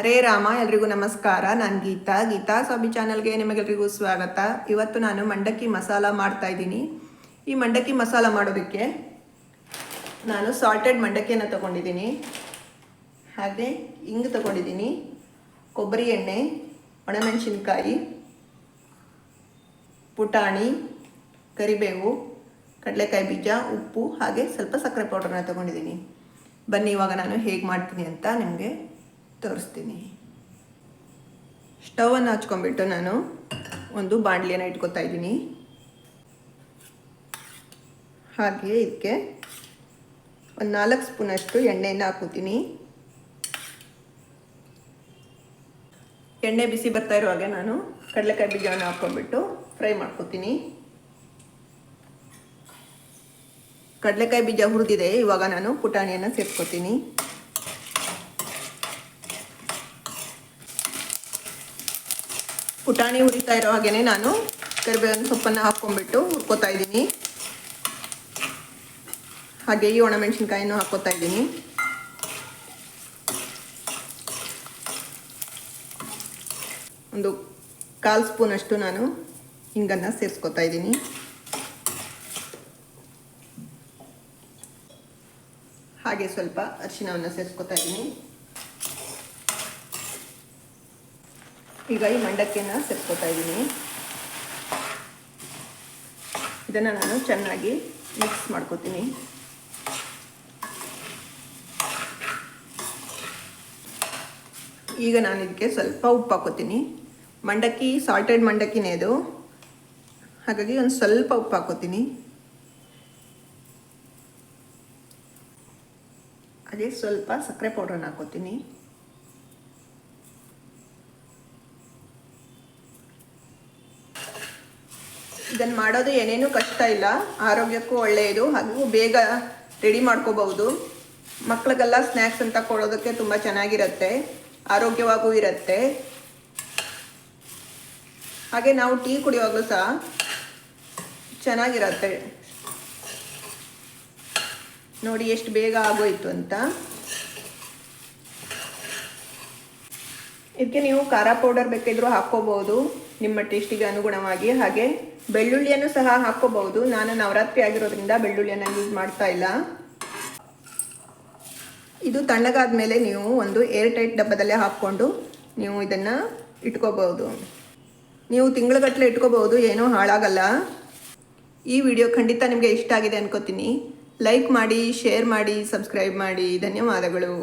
ಹರೇ ರಾಮ, ಎಲ್ರಿಗೂ ನಮಸ್ಕಾರ. ನಾನು ಗೀತಾ. ಗೀತಾ ಸ್ವಾಮಿ ಚಾನಲ್ಗೆ ನಿಮಗೆಲ್ರಿಗೂ ಸ್ವಾಗತ. ಇವತ್ತು ನಾನು ಮಂಡಕ್ಕಿ ಮಸಾಲ ಮಾಡ್ತಾ ಇದ್ದೀನಿ. ಈ ಮಂಡಕ್ಕಿ ಮಸಾಲ ಮಾಡೋದಕ್ಕೆ ನಾನು ಸಾಲ್ಟೆಡ್ ಮಂಡಕ್ಕಿಯನ್ನು ತಗೊಂಡಿದ್ದೀನಿ. ಹಾಗೆ ಇಂಗು ತಗೊಂಡಿದ್ದೀನಿ. ಕೊಬ್ಬರಿ ಎಣ್ಣೆ, ಒಣಮೆಣಸಿನ್ಕಾಯಿ, ಪುಟಾಣಿ, ಕರಿಬೇವು, ಕಡಲೆಕಾಯಿ ಬೀಜ, ಉಪ್ಪು, ಹಾಗೆ ಸ್ವಲ್ಪ ಸಕ್ಕರೆ ಪೌಡರ್ನ ತಗೊಂಡಿದ್ದೀನಿ. ಬನ್ನಿ, ಇವಾಗ ನಾನು ಹೇಗೆ ಮಾಡ್ತೀನಿ ಅಂತ ನಿಮಗೆ ತೋರಿಸ್ತೀನಿ. ಸ್ಟವನ್ನು ಹಚ್ಕೊಂಡ್ಬಿಟ್ಟು ನಾನು ಒಂದು ಬಾಣಲಿಯನ್ನು ಇಟ್ಕೊತಾ ಇದ್ದೀನಿ. ಹಾಗೆ ಇದಕ್ಕೆ ಒಂದು ನಾಲ್ಕು ಸ್ಪೂನಷ್ಟು ಎಣ್ಣೆಯನ್ನು ಹಾಕೋತೀನಿ ಎಣ್ಣೆ ಬಿಸಿ ಬರ್ತಾ ಇರುವಾಗೆ ನಾನು ಕಡಲೆಕಾಯಿ ಬೀಜವನ್ನು ಹಾಕ್ಕೊಂಡ್ಬಿಟ್ಟು ಫ್ರೈ ಮಾಡ್ಕೊತೀನಿ. ಕಡಲೆಕಾಯಿ ಬೀಜ ಹುರಿದಿದೆ, ಇವಾಗ ನಾನು ಪುಟಾಣಿಯನ್ನು ಸೇರ್ಕೊತೀನಿ. ಪುಟಾಣಿ ಹುರಿತಾ ಇರೋ ಹಾಗೇನೆ ನಾನು ಕರಿಬೇವಿನ ಸೊಪ್ಪನ್ನು ಹಾಕ್ಕೊಂಡ್ಬಿಟ್ಟು ಹುರ್ಕೋತಾ ಇದ್ದೀನಿ. ಹಾಗೆ ಈ ಒಣಮೆಣಸಿನ್ಕಾಯಿನೂ ಹಾಕ್ಕೋತಾ ಇದ್ದೀನಿ. ಒಂದು ಕಾಲು ಸ್ಪೂನಷ್ಟು ನಾನು ಹಿಂಗನ್ನು ಸೇರಿಸ್ಕೊತಾ ಇದ್ದೀನಿ. ಹಾಗೆ ಸ್ವಲ್ಪ ಅರಿಶಿನವನ್ನು ಸೇರಿಸ್ಕೊತಾ ಇದ್ದೀನಿ. ಈಗ ಈ ಮಂಡಕ್ಕಿಯನ್ನು ಸೇರಿಸ್ಕೊತಾ ಇದ್ದೀನಿ. ಇದನ್ನು ನಾನು ಚೆನ್ನಾಗಿ ಮಿಕ್ಸ್ ಮಾಡ್ಕೋತೀನಿ. ಈಗ ನಾನು ಇದಕ್ಕೆ ಸ್ವಲ್ಪ ಉಪ್ಪು ಹಾಕೋತೀನಿ. ಮಂಡಕ್ಕಿ ಸಾಲ್ಟೆಡ್ ಮಂಡಕ್ಕಿನೇ ಅದು ಹಾಗಾಗಿ ಒಂದು ಸ್ವಲ್ಪ ಉಪ್ಪು ಹಾಕೋತೀನಿ. ಅದೇ ಸ್ವಲ್ಪ ಸಕ್ಕರೆ ಪೌಡ್ರನ್ನ ಹಾಕೋತೀನಿ. ಇದನ್ನು ಮಾಡೋದು ಏನೇನು ಕಷ್ಟ ಇಲ್ಲ. ಆರೋಗ್ಯಕ್ಕೂ ಒಳ್ಳೆಯದು ಹಾಗೂ ಬೇಗ ರೆಡಿ ಮಾಡ್ಕೋಬಹುದು. ಮಕ್ಕಳಿಗೆಲ್ಲ ಸ್ನ್ಯಾಕ್ಸ್ ಅಂತ ಕೊಡೋದಕ್ಕೆ ತುಂಬ ಚೆನ್ನಾಗಿರುತ್ತೆ. ಆರೋಗ್ಯವಾಗೂ ಇರುತ್ತೆ. ಹಾಗೆ ನಾವು ಟೀ ಕುಡಿಯುವಾಗಲೂ ಸಹ ಚೆನ್ನಾಗಿರತ್ತೆ. ನೋಡಿ ಎಷ್ಟು ಬೇಗ ಆಗೋಯ್ತು ಅಂತ. ಇದಕ್ಕೆ ನೀವು ಖಾರ ಪೌಡರ್ ಬೇಕಿದ್ರೂ ಹಾಕ್ಕೋಬಹುದು ನಿಮ್ಮ ಟೇಸ್ಟಿಗೆ ಅನುಗುಣವಾಗಿ. ಹಾಗೆ ಬೆಳ್ಳುಳ್ಳಿಯನ್ನು ಸಹ ಹಾಕ್ಕೋಬಹುದು ನಾನು ನವರಾತ್ರಿ ಆಗಿರೋದ್ರಿಂದ ಬೆಳ್ಳುಳ್ಳಿಯನ್ನು ಯೂಸ್ ಮಾಡ್ತಾ ಇಲ್ಲ. ಇದು ತಣ್ಣಗಾದ ಮೇಲೆ ನೀವು ಒಂದು ಏರ್ ಟೈಟ್ ಡಬ್ಬದಲ್ಲೇ ಹಾಕ್ಕೊಂಡು ನೀವು ಇದನ್ನು ಇಟ್ಕೋಬಹುದು ನೀವು ತಿಂಗಳಗಟ್ಟಲೆ ಇಟ್ಕೋಬಹುದು ಏನೂ ಹಾಳಾಗಲ್ಲ. ಈ ವಿಡಿಯೋ ಖಂಡಿತ ನಿಮಗೆ ಇಷ್ಟ ಆಗಿದೆ ಅನ್ಕೋತೀನಿ. ಲೈಕ್ ಮಾಡಿ ಶೇರ್ ಮಾಡಿ ಸಬ್ಸ್ಕ್ರೈಬ್ ಮಾಡಿ. ಧನ್ಯವಾದಗಳು.